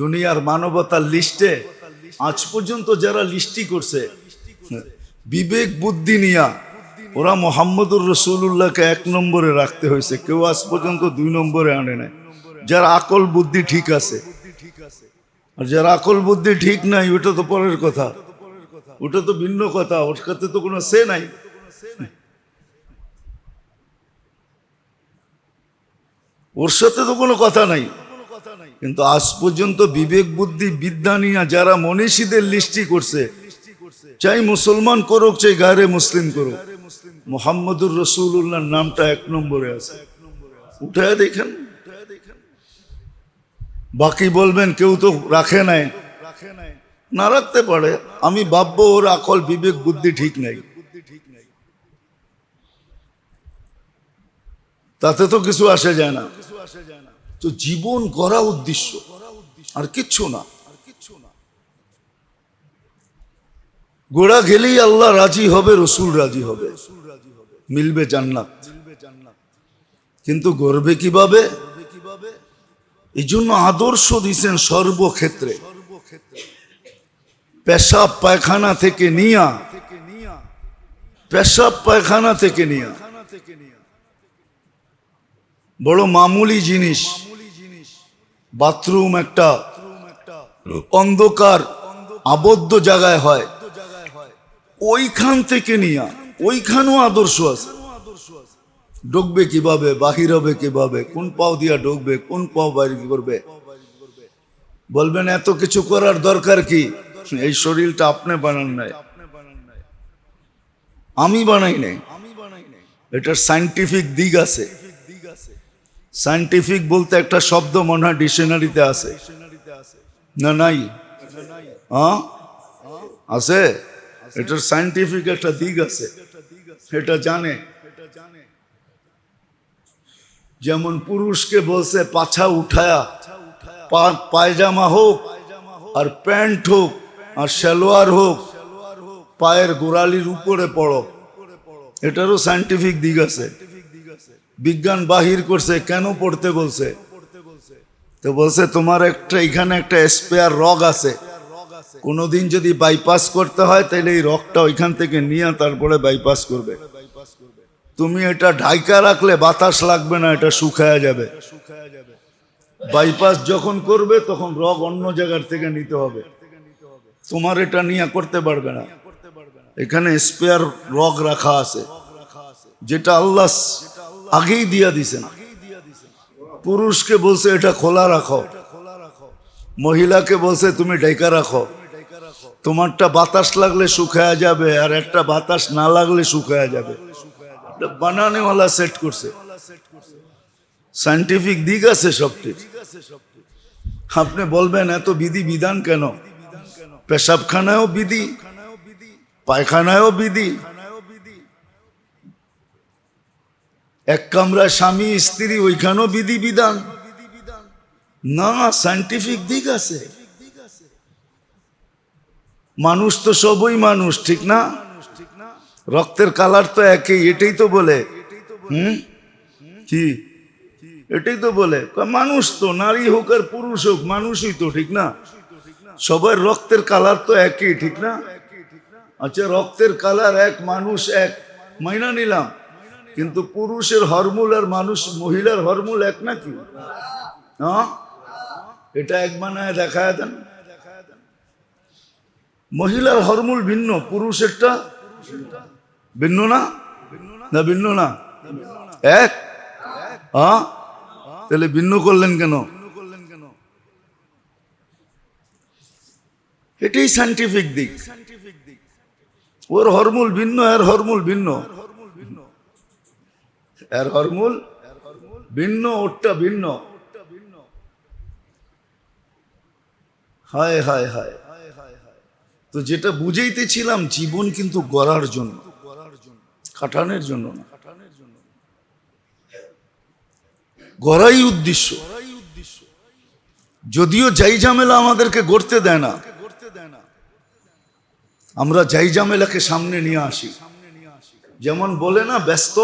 দুনিয়ার মানবতার লিস্টে আজ পর্যন্ত যারা লিস্টি করছে, বিবেক বুদ্ধি নিয়া ওরা মোহাম্মদুর রসুল্লাহকে এক নম্বরে রাখতে হয়েছে। কেউ আজ পর্যন্ত দুই নম্বরে আনে নাই। যার আকল বুদ্ধি ঠিক আছে, আর যার আকল বুদ্ধি ঠিক নাই, ওটা তো পরের কথা। ওটা তো ভিন্ন কথা, ওর সাথে তো কোনো সে নাই। ওর সাথে তো কোনো কথা নাই। কিন্তু আজ পর্যন্ত বিবেক, বুদ্ধি, বিদ্যা নিয়ে যারা মনীষীদের লিস্টি করছে, চাই মুসলমান করুক, চাই গায়ে মুসলিম করুক, মোহাম্মদুর রসুল্লাহর নামটা এক নম্বরে আছে। উঠায় দেখেন। বাকি বলবেন, কেউ তো রাখে নাই। না রাখতে পারে। আমি ভাববো, ওর আকল, বিবেক, বুদ্ধি ঠিক নাই। তাতে তো কিছু আসে যায় না। তো জীবন করা উদ্দেশ্য। আর কিচ্ছু না। গোড়া গেলেই আল্লাহ রাজি হবে, রসুল রাজি হবে। মিলবে জান্নাত। কিন্তু গর্বে কীভাবে? এই জন্য আদর্শ দিচ্ছেন সর্বক্ষেত্রে। পেশাব পায়খানা থেকে নিয়া, পেশাব পায়খানা থেকে নিয়া। বড় মামুলি জিনিস। বাথরুম একটা অন্ধকার, আবদ্ধ জায়গায় হয়। ওইখান থেকে নিয়া, ওইখানেও আদর্শ আছে। ঢুকবে কীভাবে, বাহির হবে কীভাবে, কোন পাও দিয়া ঢুকবে, কোন পাও বাইরে করবে? বলবেন, এত কিছু করার দরকার কি? এই শরীরটা আপনি বানান নাই। আমি বানাই নাই। এটার সাইন্টিফিক দিক আছে। সাইন্টিফিক বলতে একটা শব্দ মনে হয় ডিকশনারিতে আছে। না, নাই? আছে? এটার সাইন্টিফিক একটা দিক আছে। এটা জানে। যেমন পুরুষকে বলছে, পাছা উঠায়া পায়জামা হোক আর প্যান্ট হোক আর সালোয়ার হোক, পায়ের গোড়ালির উপরে পড়ো। এটারও সাইন্টিফিক দিক আছে। বিজ্ঞান বাহির করছে, কেন পড়তে বলছে? তো বলছে, তোমার একটা, এখানে একটা স্পেয়ার রগ আছে। কোনোদিন যদি বাইপাস করতে হয় তাহলে এই রগটা ওইখান থেকে নিয়ে তারপরে বাইপাস করবে। তুমি এটা ঢাইকা রাখলে বাতাস লাগবে না, এটা শুকায়া যাবে। বাইপাস যখন করবে, তখন রগ অন্য জায়গার থেকে নিতে হবে। তোমার এটা নিয়ে করতে পারবে না। এখানে স্পেয়ার রগ রাখা আছে, যেটা আল্লাহ আগেই দিয়া দিছেন। পুরুষকে বলছে, এটা খোলা রাখো। মহিলাকে বলছে, তুমি ডেকা রাখো। তোমারটা বাতাস লাগলে শুকায়া যাবে, আর একটা বাতাস না লাগলে শুকায়া যাবে। বানানেওয়ালা সেট করছে। সাইন্টিফিক দিক আছে সবটি। আপনি বলবেন, এত বিধি বিধান কেন? পেশাবখানায়ও বিধি, পায়খানায়ও বিধি। এক কামরা স্বামী, স্ত্রী, ওইখানেও বিধি বিধান না সাইন্টিফিক দিক আছে। মানুষ তো সবই মানুষ, ঠিক না? রক্তের কালার তো একই, এটাই তো বলে। হুম? কি? এটাই তো বলে। মানুষ তো, নারী হোক আর পুরুষ হোক, মানুষই তো, ঠিক না? সবার রক্তের কালার তো একই, ঠিক না? আচ্ছা রক্তের কালার এক, মানুষ এক। মাইনা নিলাম। কিন্তু পুরুষের হরমুল আর মানুষ মহিলার হরমুল এক নাকি? এটা এক বানায় দেখায় দেন। মহিলার হরমুল ভিন্ন, পুরুষেরটা ভিন্ন না? না ভিন্ন না? এক? তাহলে ভিন্ন করলেন কেন? এটাই সাইন্টিফিক দিক। সাইন্টিফিক দিক ওর হরমুল ভিন্ন, আর হরমুল ভিন্ন। এর হরমুল ভিন্ন ওরটা ভিন্ন। হায় হায় হায়। তো যেটা বুঝাইতেছিলাম, জীবন কিন্তু গড়ার জন্য, কাটানোর জন্য না। গড়াই উদ্দেশ্য। যদিও যাই ঝামেলা আমাদেরকে গড়তে দেয় না, আমরা যাই ঝামেলাকে সামনে নিয়ে আসি। যেমন বলে না, ব্যস্ত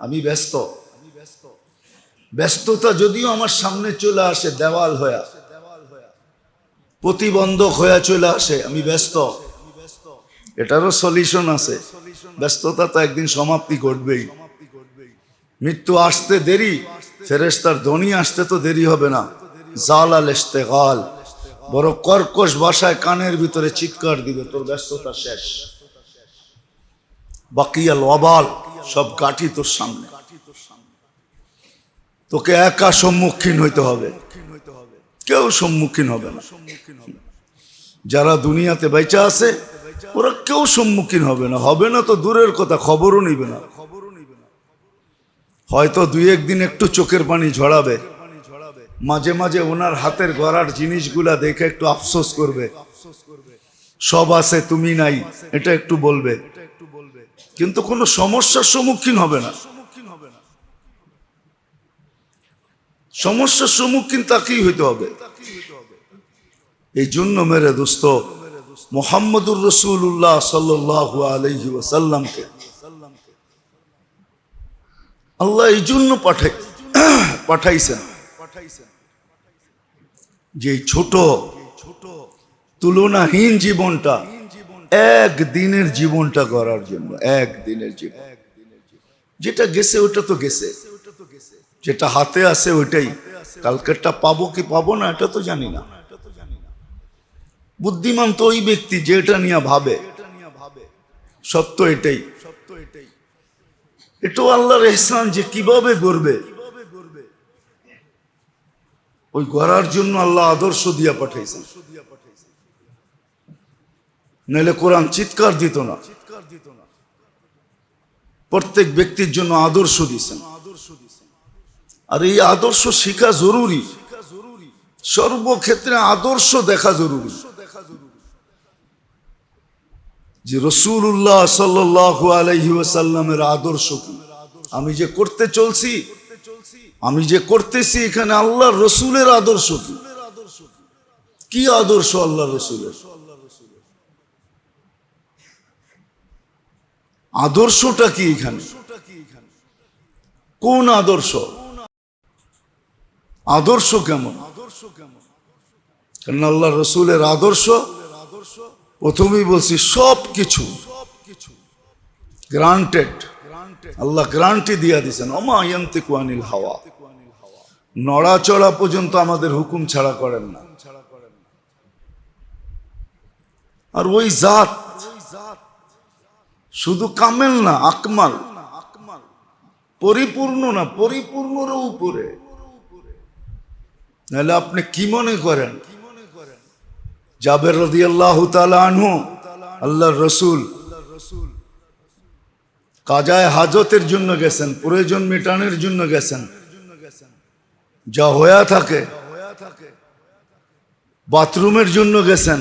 আমি ব্যস্ত। ব্যস্ততা যদিও আমার সামনে চলে আসে, দেওয়াল হয়ে। প্রতিবন্ধক হয়ে চলে আসে, আমি ব্যস্ত। এটারও সলিউশন আছে। ব্যস্ততা তো একদিন সমাপ্তি ঘটবেই। মৃত্যু আসতে দেরি ফেরেস্তার ধ্বনি আসতে তো দেরি হবে না। জাল আল ইস্তেগাল। বড় কর্কশ বাসায় কানের ভিতরে চিৎকার দিবে, তোর ব্যস্ততা শেষ। বাকিয়াল অবাল, সব গাঠি তোর সামনে। তোকে একা সম্মুখীন হইতে হবে। কেউ সম্মুখীন হবে না। যারা দুনিয়াতে বেঁচে আছে, ওরা কেউ সম্মুখীন হবে না। হবে না তো দূরের কথা, খবরও নিবে না। হয়তো দুই একদিন একটু চোখের পানি ঝরাবে। মাঝে মাঝে ওনার হাতের গড়ার জিনিসগুলা দেখে একটু আফসোস করবে। সব আছে, তুমি নাই, এটা একটু বলবে। কিন্তু কোনো সমস্যার সম্মুখীন হবে না। সমস্যার সম্মুখীন তাকেই হইতে হবে। এই জন্য মেরে দোস্ত, মোহাম্মদুর রসুল্লাহ সাল্লাহ আলহি ওসাল্লামকে আল্লাহ এই জন্য পাঠাই পাঠাইছেন যে ছোট, তুলনাহীন জীবনটা এক দিনের জীবনটা করার জন্য এক দিনের জীবন। যেটা গেছে, ওটা তো গেছে। যেটা হাতে আছে, ওইটাই। কালকেরটা পাবো কি পাবো না, এটা তো জানি না। বুদ্ধিমান তো ওই ব্যক্তি যে এটা নিয়ে ভাবে। সত্য এটাই। এটাও আল্লাহর এহসান যে কীভাবে গড়বে। ওই গড়ার জন্য আল্লাহ আদর্শ দিয়া পাঠাইছেন। নাহলে কোরআন চিৎকার দিত না। প্রত্যেক ব্যক্তির জন্য আদর্শ দিছেন আর এই আদর্শ শিখা জরুরি। সর্বক্ষেত্রে আদর্শ দেখা জরুরি। যে রসুল্লাহ সাল্লাহ আলহি ওয়াসাল্লামের আদর্শ কি? আমি যে করতে চলছি, আমি যে করতেছি এখানে আল্লাহ রসুলের আদর্শ কি? আদর্শ আল্লাহ রসুলের? আদর্শটা কি এখানে? কোন আদর্শ? আদর্শ কেমন? কারণ আল্লাহ রসুলের আদর্শ, প্রথমেই বলছি সব কিছু গ্রান্টেড আল্লাহ গ্রান্টি দিয়া দিছেন অমায়ন্তে কুয়ানিল হাওয়া। নড়াচড়া পর্যন্ত আমাদের হুকুম ছাড়া করেন না। আর ওই জাত শুধু কামেল না, আকমাল। পরিপূর্ণ না পরিপূর্ণর উপরে। নাহলে আপনি কি মনে করেন? জাবের রদি আল্লাহ আনহু, আল্লাহর রসুল কাজায় হাজতের জন্য গেছেন, প্রয়োজন মেটানোর জন্য গেছেন। যা হয়ে থাকে, বাথরুমের জন্য গেছেন।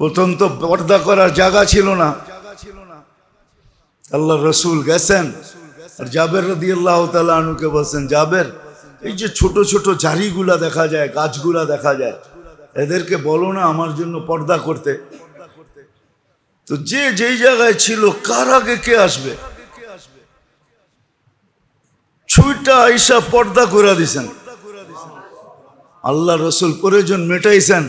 প্রথম তো পর্দা করার জায়গা ছিল না। আল্লাহ রসুল গেছেন। আর জাবের রদি আল্লাহ তালুকে বলছেন, জাবের, এই যে ছোট ছোট জারিগুলা দেখা যায়, গাছগুলা দেখা যায়, এদেরকে বলো না আমার জন্য পর্দা করতে। তো যে যেই জায়গায় ছিল, কার আগে কে আসবে? ছুইটা আইসা পর্দা করে দিছেন। আল্লাহ রসুল প্রয়োজন মেটাইছেন।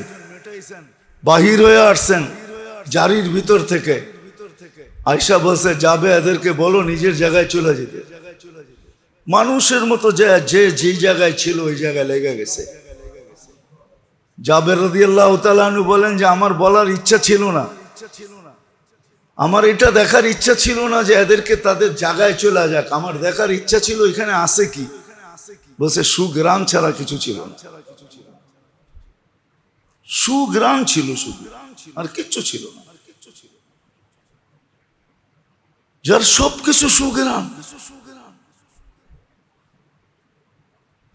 বাহির হয়ে আসছেন জারির ভিতর থেকে। আয়সা বলছে, যাবে, এদেরকে বলো, নিজের জায়গায় চলে যেতে। মানুষের মতো যে যে, যেই জায়গায় ছিল, ওই জায়গায় লেগে গেছে। জাবের রদিয়াল্লাহ তালু বলেন যে, আমার বলার ইচ্ছা ছিল না। আমার এটা দেখার ইচ্ছা ছিল না যে, এদেরকে তাদের জায়গায় চলে যাক। আমার দেখার ইচ্ছা ছিল, এখানে আসে কি? বলছে, সুগ্রাম ছাড়া কিছু ছিল না। সুগ্রাম ছিল শুধু, আর কিচ্ছু ছিল না। যার সব কিছু সুগ্রাম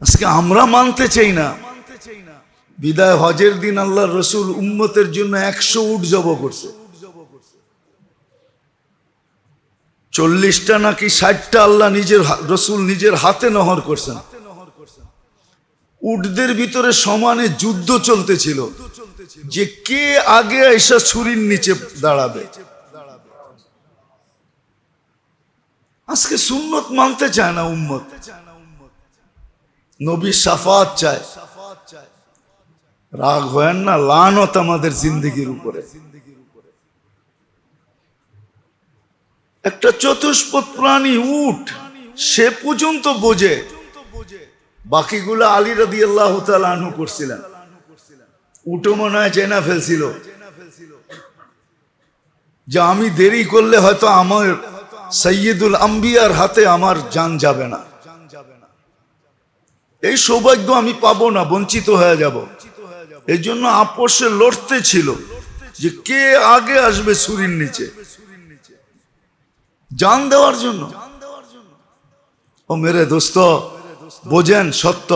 আজকে আমরা মানতে চাই না। বিদায় হজের দিন আল্লাহ রসুল উম্মতের জন্য একশো উট জব করছে। চল্লিশটা নাকি ষাটটা আল্লাহ নিজের রসুল নিজের হাতে নহর করছেন। উটদের ভিতরে সমানে যুদ্ধ চলতেছিল যে কে আগে এসা ছুরির নিচে দাঁড়াবে? আজকে সুন্নত মানতে চায় না উম্মত। নবী সাফাত চায়। রাগ হয় না, লানত আমাদের জিন্দগির উপরে। একটা চতুষ্পদ প্রাণী উঠ সে পর্যন্ত বোঝে বাকিগুলো আলী রাদি আল্লাহ আনহু করছিলেন। উঠো মনে হয় চেনা ফেলছিল। যে আমি দেরি করলে হয়তো আমার সৈয়দুল আম্বিয়ার হাতে আমার জান যাবে না। এই সৌভাগ্য আমি পাবো না, বঞ্চিত হয়ে যাব। এই জন্য আপোষে লড়তে ছিল যে কে আগে আসবে সুরির নিচে। জান দেওয়ার জন্য। ও মেরে দোস্ত বোঝেন সত্য।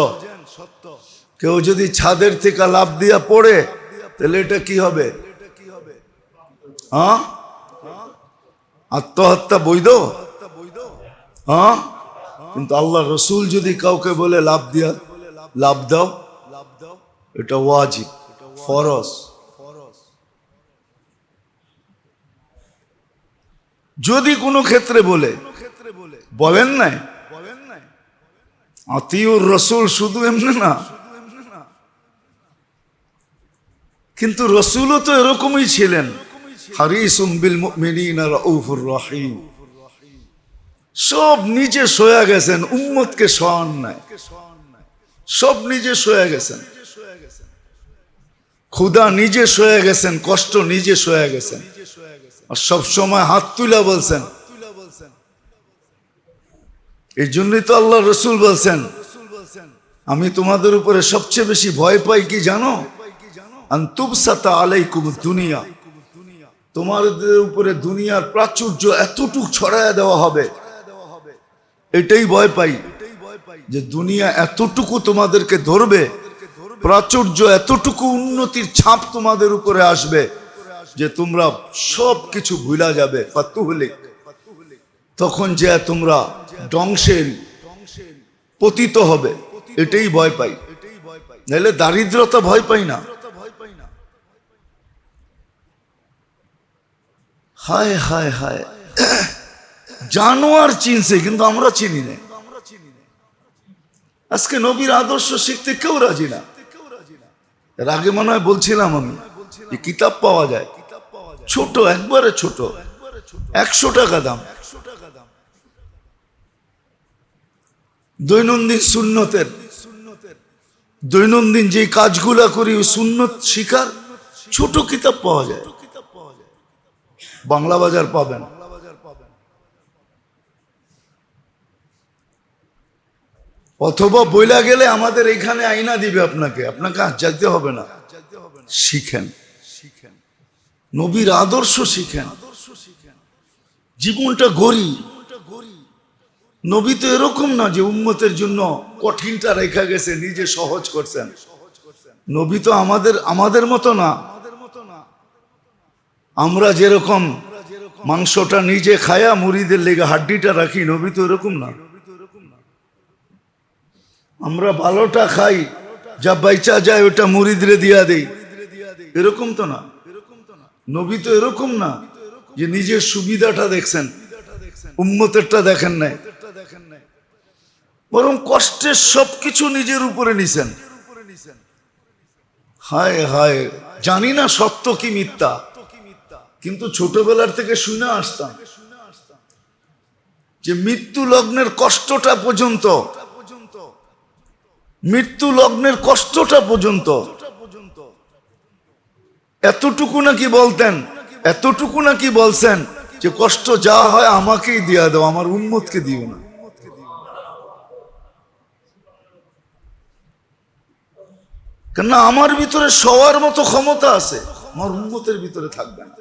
কেউ যদি ছাদের থেকে লাভ দিয়া পড়ে, তাহলে এটা কি হবে? হ্যাঁ? আত্মহত্যা বৈধ? হ্যাঁ? কিন্তু আল্লাহ রসুল যদি কাউকে বলে লাভ দিয়া লাভ দাও, এটা ওয়াজিব, ফরজ। যদি কোনো ক্ষেত্রে বলে, বলেন নাই আতিউর রসুল শুধু এমনি না। কিন্তু রসুলও তো এরকমই ছিলেন। সব নিজে সয়া গেছেন, উম্মতকে সহান নাই। সব নিজে সয়া গেছেন। ক্ষুদা নিজে সয়ে গেছেন, কষ্ট নিজে সয়ে গেছেন। আর সব সময় হাত তুলা বলছেন এই জন্যই তো আল্লাহ রসুল বলছেন, আমি তোমাদের উপরে সবচেয়ে বেশি ভয় পাই কি জানো? আন্তুবসাতা আলাইকুম দুনিয়া। তোমাদের উপরে দুনিয়ার প্রাচুর্য এতটুক ছড়ায় দেওয়া হবে। এটাই ভয় পাই যে দুনিয়া এতটুকু তোমাদেরকে ধরবে, প্রাচুর্য এতটুকু উন্নতির ছাপ তোমাদের উপরে আসবে যে তোমরা সব কিছু ভুলা যাবে। ফাতুহলিক। তখন যে তোমরা ধ্বংসের পতিত হবে, এটাই ভয় পাই। নাহলে দারিদ্রতা ভয় পাই না। হায় হায় হায়। জানোয়ার চিনছে, কিন্তু আমরা চিনি না। আজকে নবীর আদর্শ শিখতে কেউ রাজি না। এর আগে মনে হয় বলছিলাম আমি কিতাব পাওয়া যায়। ছোট, একবারে ছোট। একশো টাকা দাম। দৈনন্দিন সুন্নতের, দৈনন্দিন যে কাজগুলা করি সুন্নত শিকার ছোট কিতাব পাওয়া যায়। বাংলা বাজার পাবেন। অথবা বইলা গেলে আমাদের এখানে আইনা দিবে আপনাকে। আপনাকে আর যেতে হবে না। শিখেন। শিখেন নবীর আদর্শ শিখেন। জীবনটা গড়ি নবী তো এরকম না যে উন্মতের জন্য কঠিনটা রেখা গেছে, নিজে সহজ করছেন। নবী তো আমাদের আমাদের মতো না। আমরা যেরকম মাংসটা নিজে খায়া মুড়িদের লেগে হাড্ডিটা রাখি, নবী তো এরকম না। আমরা ভালোটা খাই, যা বাইচা যায় ওটা মুড়িদরে দিয়া দেই। এরকম তো না। নবী তো এরকম না যে নিজের সুবিধাটা দেখছেন, উম্মতেরটা দেখেন নাই। বরং কষ্টের সবকিছু নিজের উপরে নিছেন। হায় হায়, জানি না সত্য কি মিথ্যা, কিন্তু ছোটবেলার থেকে শুনে আসতাম যে মৃত্যু লগ্নের কষ্টটা পর্যন্ত, মৃত্যু লগ্নের কষ্টটা পর্যন্ত এতটুকু নাকি বলতেন, এতটুকু নাকি বলছেন যে কষ্ট যা হয় আমাকেই দিয়া দাও, আমার উন্মতকে দিও না। কেননা আমার ভিতরে সবার মতো ক্ষমতা আছে, আমার উন্মতের ভিতরে থাকবে না।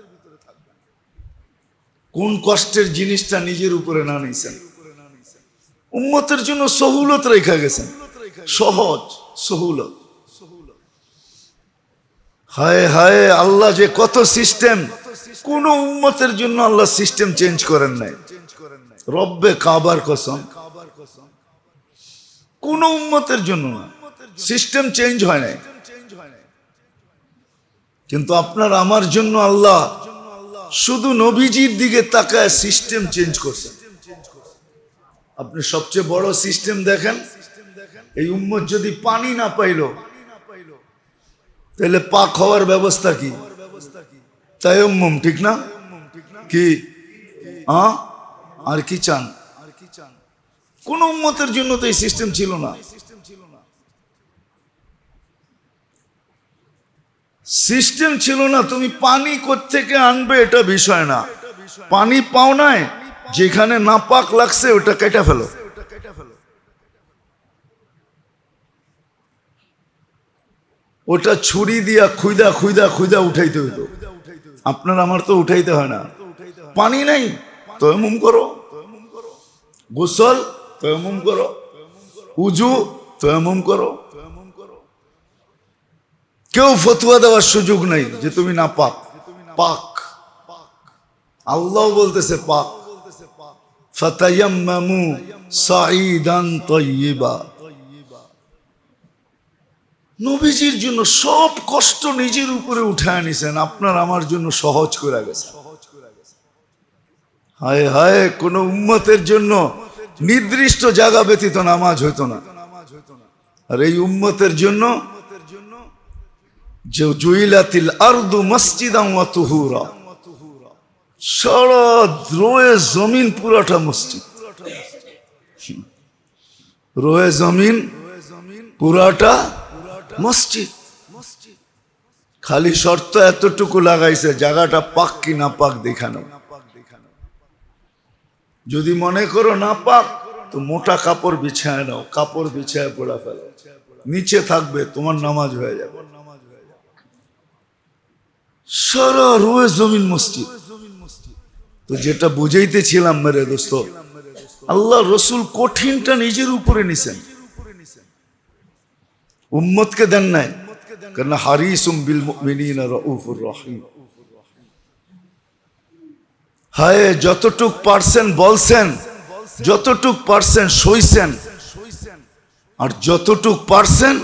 কোন কষ্টের জিনিসটা নিজের উপরে না নিছেন উন্মতের জন্য সহুলত রেখা গেছেন। সহজ, সহুলত। হায় হায়, আল্লাহ যে কত সিস্টেম কোন উন্মতের জন্য আল্লাহ সিস্টেম চেঞ্জ করেন নাই। রব্বে কাবার কসম। কোন উন্মতের জন্য না। সিস্টেম চেঞ্জ হয় নাই। কিন্তু আপনার আমার জন্য আল্লাহ শুধু নবীজির দিকে তাকায় সিস্টেম চেঞ্জ করছেন। আপনি সবচেয়ে বড় সিস্টেম দেখেন, এই উম্মত যদি পানি না পাইল, তাহলে পাক হওয়ার ব্যবস্থা কি? তায়াম্মুম, ঠিক না? কি? আর কি চান? কোন উম্মতের জন্য তো এই সিস্টেম ছিল না। সিস্টেম ছিল না, তুমি পানি থেকে আনবে এটা বিষয় না। পানি পাও নাই, যেখানে নাপাক লাগছে ওটা কেটে ফেলো। ওটা ছুরি দিয়া খুইদা খুইদা খুইদা উঠাইতে হইতো। আপনার আমার তো উঠাইতে হয় না। পানি নাই তয়মুম করো। গোসল তয়মুম করো। উজু তয়মুম করো। কেউ ফতুয়া দেওয়ার সুযোগ নাই যে তুমি না পাক। পাক। আল্লাহ বলতেছে পাক। ফাতায়াম্মামু সাঈদান তাইয়্যিবা নবীজির জন্য সব কষ্ট নিজের উপরে উঠায় নিছেন আপনার আমার জন্য সহজ করে গেছে। হায় হায়, কোন উম্মতের জন্য নির্দিষ্ট জায়গা ব্যতীত নামাজ হইতো না। আর এই উম্মতের জন্য যে জুইলাতিল আরদু মসজিদাম তুহুরা। সারা রোয়ে জমিন পুরাটা মসজিদ। রোয়ে জমিন পুরাটা মসজিদ। খালি শর্ত এতটুকু লাগাইছে, জায়গাটা পাক কি না পাক দেখানো। যদি মনে করো না পাক, তো মোটা কাপড় বিছায় নাও, কাপড় বিছায় পড়া ফেলো। নিচে থাকবে, তোমার নামাজ হয়ে যাবে। সারা রোয়ে জমিন মসজিদ। তো যেটা বুঝাইতেছিলাম, মেরে দোস্ত, আল্লাহ রসুল কঠিনটা নিজের উপরে নিছেন। উম্মতকে দেন নাই কেন হারিসুম বিল হায়, যতটুক পারছেন বলছেন, যতটুক পারছেন সইছেন, আর যতটুক পারছেন,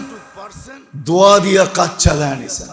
দোয়া দিয়া কাজ চালায় নিছেন।